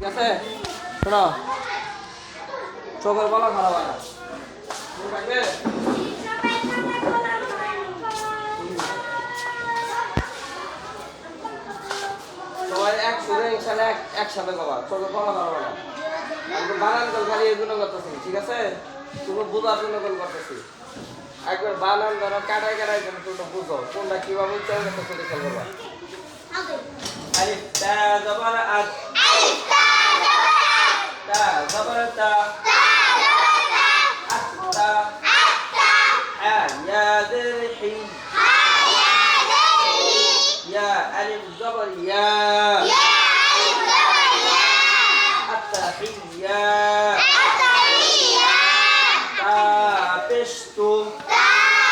ঠিক আছে? শোনো। চোখের বলা খারাপ হয় একসাথে কবা। চোখের বলা খারাপ হয় বানান কল খালি এই জন্য করতেছি ঠিক আছে? তুমি বোঝার জন্য কল করতেছি। একবার বানান ধরো কাটাই কাটাই যেন তোমরা বুঝো কোনটা কীভাবে উচ্চারণ করতে সেটা খেয়াল করবা। আলিফ তা জবর আত তা জবর তা আত্তা হা ইয়া দিরহি ألف زبر يا يا ألف زبر يا التحية التحية تابشت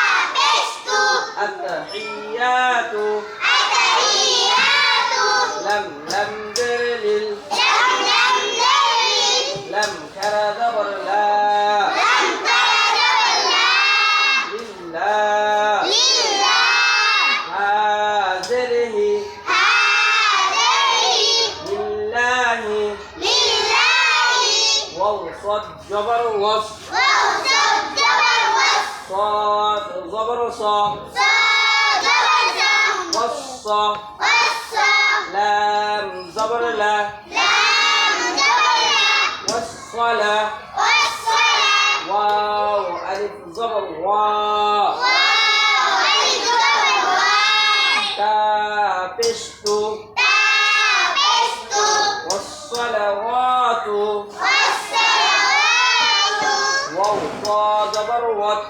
تابشت التحيات وصد جبر وص صاد زبر صاد وص لام زبر لا والصلاة واو ألف زبر وا طا زبر وط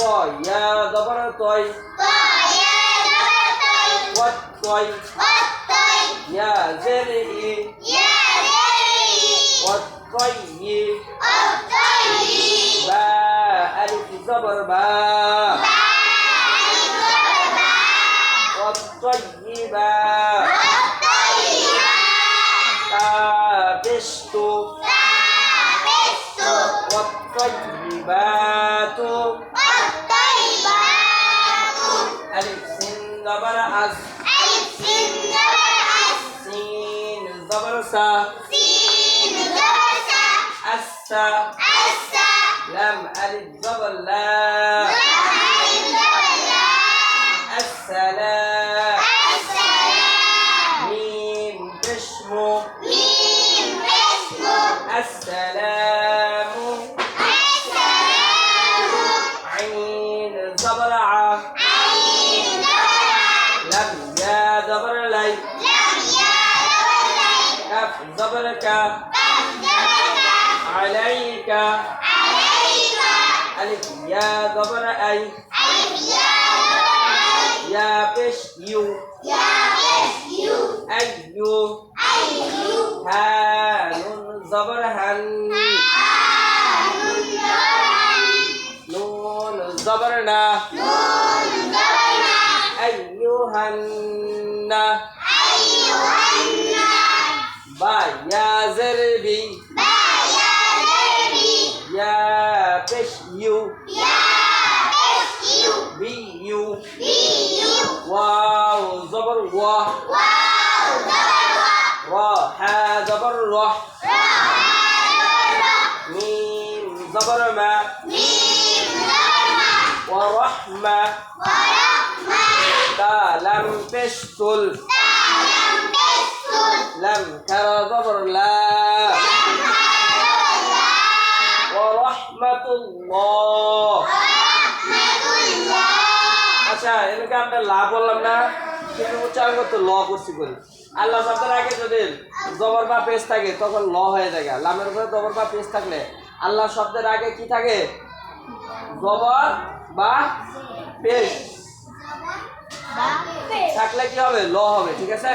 طا يا زبر طي والطي يا زرعي والطي باء ألف زبر باء والأس ألف سين زبر أس سين زبر سا سين زبر سا. أس سا. لم ألف زبر لا. لم ألف زبر لا السلام السلام عين زبر كف زبر ك عليك ألف يا زبر أي يا بش يو أيو ها نون زبر هن نون زبر نا أيها النا يا زربي. يا زربي. يا بشيو. يا بشيو. بيو. بيو. واو زبر وا واو زبر وا را ح زبر را را ميم زبر ما. ميم زبر ما. ورحمة. ورحمة. دال بشتل. دال لم كرى زبر لا ورحمة الله আচ্ছা এলাকা আমরা লাভ বললাম না কিন্তু উচ্চারণ করতে ল করছি করি আল্লাহ শব্দের আগে যদি জবর বা পেশ থাকে তখন ল হয়ে যায় লামের উপরে জবর বা পেশ থাকলে আল্লাহ শব্দের আগে কি থাকে জবর বা পেশ থাকলে কি হবে ল হবে ঠিক আছে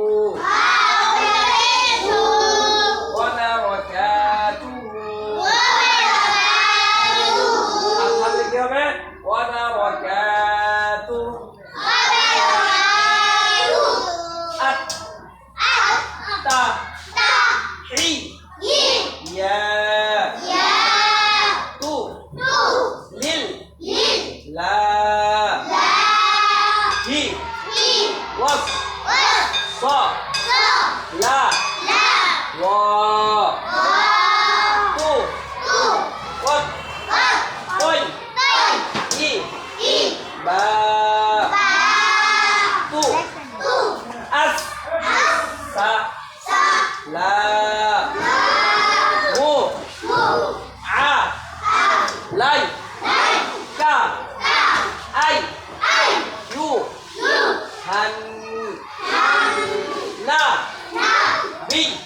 Hey!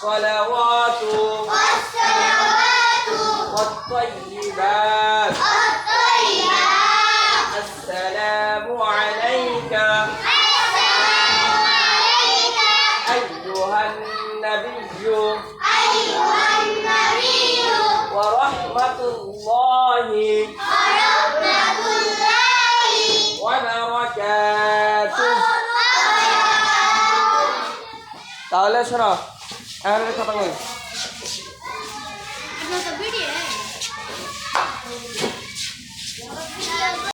الصلوات والصلوات والطيبات. الطيبات السلام عليك. السلام عليك. أيها النبي. أيها النبي. ورحمة الله. ورحمة الله. وبركاته تعالى شرف. আর কথা কই আপনার তো ভিডিও হ্যাঁ।